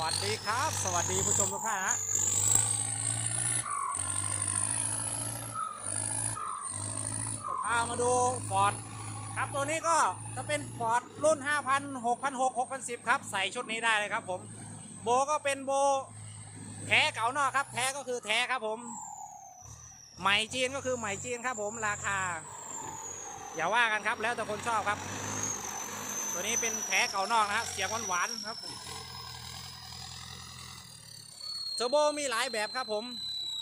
วัสดีครับ สวัสดีผู้ชมทุกท่านฮะจะพามาดูฟอร์ดครับตัวนี้ก็จะเป็นฟอร์ดรุ่น 5,000 6,600 6,010 ครับ ใส่ชุดนี้ได้เลยครับผม โบก็เป็นโบแท้เก่านอกครับ แท้ก็คือแท้ครับผมไหมจีนก็คือไหมจีนครับผมราคา อย่าว่ากันครับแล้วแต่คนชอบครับ ตัวนี้เป็นแท้เก่านอกนะครับเสียงหวานๆครับผม เทอร์โบมีหลายแบบครับผม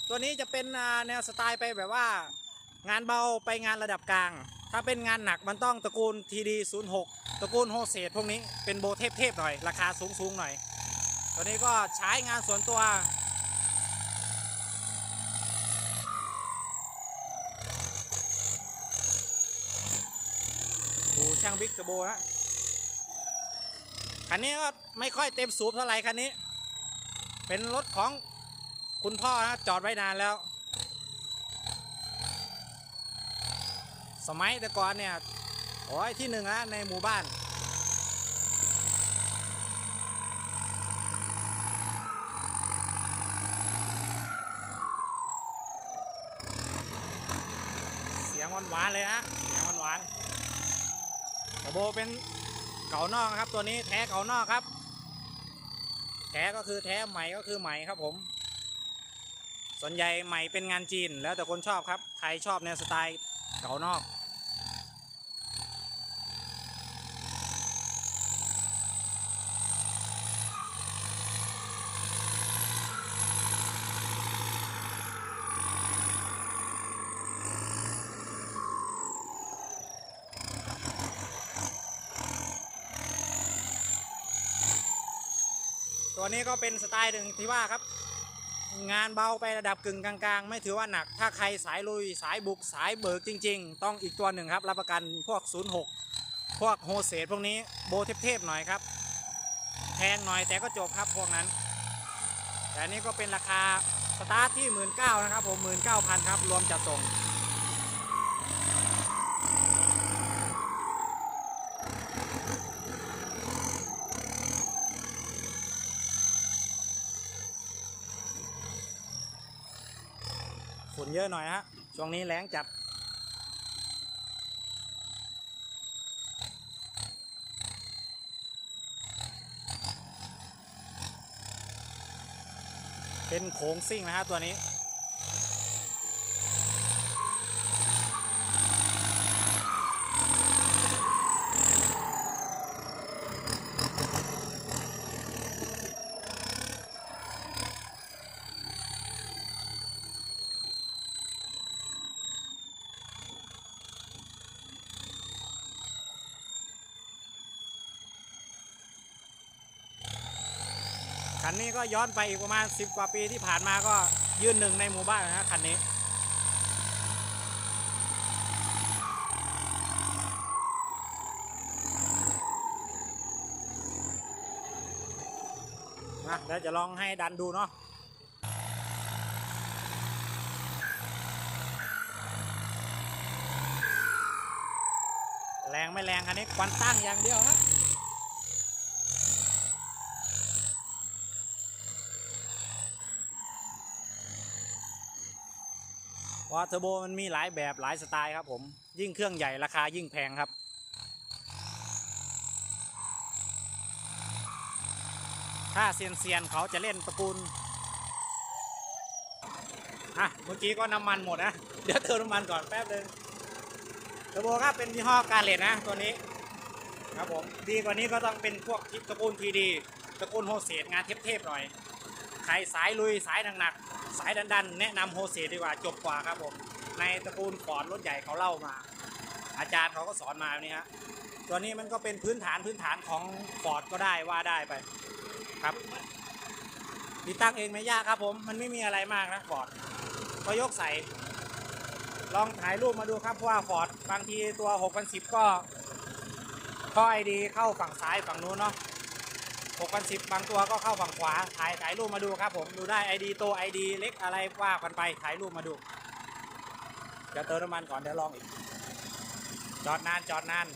ตัวนี้จะเป็นแนวสไตล์ไปแบบว่า งานเบาไปงานระดับกลาง ถ้าเป็นงานหนักมันต้องตระกูล TD 0 6 ตระกูลโฮเซตพวกนี้เป็นโบเทพๆหน่อย ราคาสูงๆหน่อย ตัวนี้ก็ใช้งานส่วนตัวดูช่างบิ๊กเทอร์โบฮะคันนี้ก็ไม่ค่อยเต็มสูบเท่าไหร่คันนี้ เป็นรถของคุณพ่อนะจอดไว้นานแล้ว สมัยแต่ก่อนเนี่ยโอ้ยที่หนึ่งนะในหมู่บ้าน เสียงหวานๆเลยนะเสียงหวานๆกระโบเป็นเก่านอกครับตัวนี้แท้เก่านอกครับ ท้ก็คือแท้ใหม่ก็คือใหม่ครับผม ส่วนใหญ่ใหม่เป็นงานจีนแล้วแต่คนชอบครับ ใครชอบในสไตล์เก่านอก ตัวนี้ก็เป็นสไตล์หนึ่งที่ว่าครับ งานเบาไประดับกึ่งกลางๆ ไม่ถือว่าหนัก ถ้าใครสายลุยสายบุกสายเบิกจริง ๆ ต้องอีกตัวหนึ่งครับ รับประกันพวก 06 พวกโฮเซตพวกนี้โบเทพๆหน่อยครับแพงหน่อยแต่ก็จบครับพวกนั้น แต่นนี้ก็เป็นราคาสตาร์ทที่ 19,000นะครับผม19,000ครับรวมจัดส่ง นเยอะหน่อยฮะช่วงนี้แรงจัดเป็นโค้งซิ่งนะฮะตัวนี้ คันนี้ก็ย้อนไปอีกประมาณ 10 กว่าปีที่ผ่านมาก็ยืนหนึ่งในหมู่บ้านนะคันนี้นะเดี๋ยวจะลองให้ดันดูเนาะแรงไม่แรงคันนี้ควันตั้งอย่างเดียวฮะ เพราะ ว่าเทอร์โบมันมีหลายแบบหลายสไตล์ครับผมยิ่งเครื่องใหญ่ราคายิ่งแพงครับ ถ้าเซียนเซียนเขาจะเล่นตระกูลอะเมื่อกี้ก็น้ำมันหมดนะ เดี๋ยวเติมน้ำมันก่อนแป๊บนึงเทอร์โบครับเป็นยี่ห้อการเลตนะตัวนี้ครับผมดีกว่านี้ก็ต้องเป็นพวกตระกูลทีดีตระกูลโฮเซตงานเทพๆหน่อย ใครสายลุยสายหนักๆสายดันๆ แนะนำโฮเซดีกว่าจบกว่าครับผมในตระกูลฟอร์ดรถใหญ่เขาเล่ามา อาจารย์เขาก็สอนมาแบบนี้ฮะตัวนี้มันก็เป็นพื้นฐานพื้นฐานของฟอร์ดก็ได้ว่าได้ไปครับติดตั้งเองไม่ยากครับผมมันไม่มีอะไรมากนะฟอร์ดก็ยกใส่ ลองถ่ายรูปมาดูครับเพราะว่าฟอร์ดบางทีตัว6,010ก็ข้อไอดีเข้าฝั่งซ้ายฝั่งนู้นเนาะ 6,010 บางตัวก็เข้าฝั่งขวา ถ่ายถ่ายรูปมาดูครับผมดูได้ ID โต ID เล็กอะไรว่ากันไป ถ่ายรูปมาดู เดี๋ยวเติมน้ำมันก่อนเดี๋ยวลองอีก จอดนานจอดนาน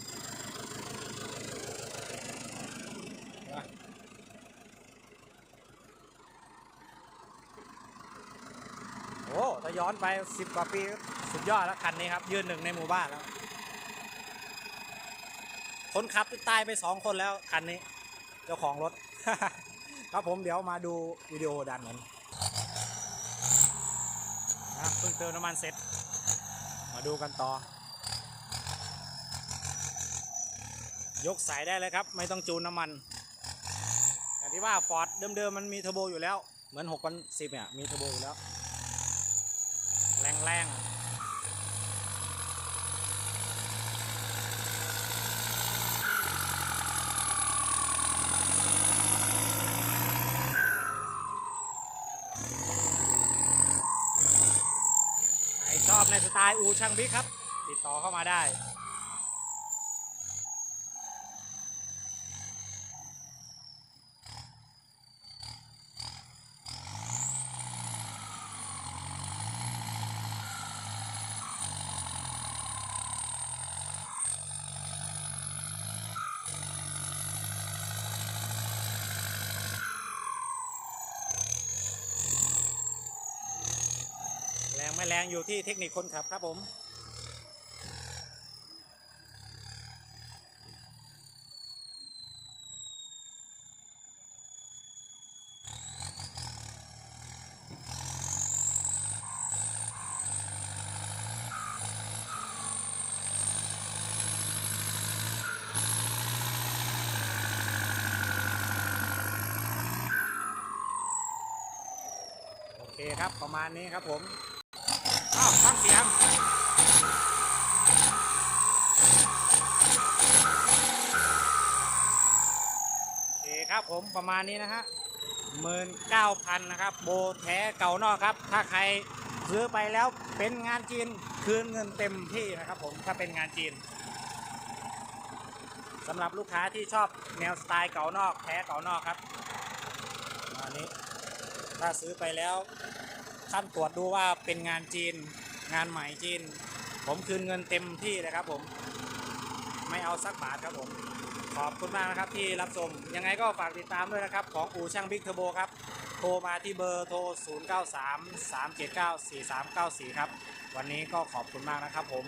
โอ้ถ้าย้อนไป 10 กว่าปี สุดยอดแล้วคันนี้ครับ ยืนหนึ่งในหมู่บ้านแล้ว คนขับตายไปสองคนแล้วคันนี้ จ้าของรถ ครับผมเดี๋ยวมาดูวิดีโอดันกันนะเพิ่งเติมน้ำมันเสร็จ มาดูกันต่อ ยกสายได้เลยครับ ไม่ต้องจูนน้ำมันอย่างที่ว่าฟอร์ดเดิมๆมันมีเทอร์โบอยู่แล้ว เหมือน6 0 10เนี่ยมีเทอร์โบอยู่แล้ว แรงๆ ชอบในสไตล์อูช่างบิ๊กครับ ติดต่อเข้ามาได้ ม่แรงอยู่ที่เทคนิคคนขับครับผมโอเคครับ ประมาณนี้ครับผมาวฟังเสียงโอเคครับผมประมาณนี้นะฮะหมื่นเก้าพันนะครับ โบแท้เก่านอกครับ ถ้าใครซื้อไปแล้วเป็นงานจีนคืนเงินเต็มที่นะครับผมถ้าเป็นงานจีนสำหรับลูกค้าที่ชอบแนวสไตล์เก่านอกแท้เก่านอกครับประมาณนี้ถ้าซื้อไปแล้ว ท่านตรวจดูว่าเป็นงานจีน งานใหม่จีน ผมคืนเงินเต็มที่เลยครับผม ไม่เอาสักบาทครับผม ขอบคุณมากนะครับที่รับชม ยังไงก็ฝากติดตามด้วยนะครับ ของอู่ช่างบิ๊กเทอร์โบครับ โทรมาที่เบอร์โทร 0 9 3 3 7 9 4 3 9 4 ครับ วันนี้ก็ขอบคุณมากนะครับผม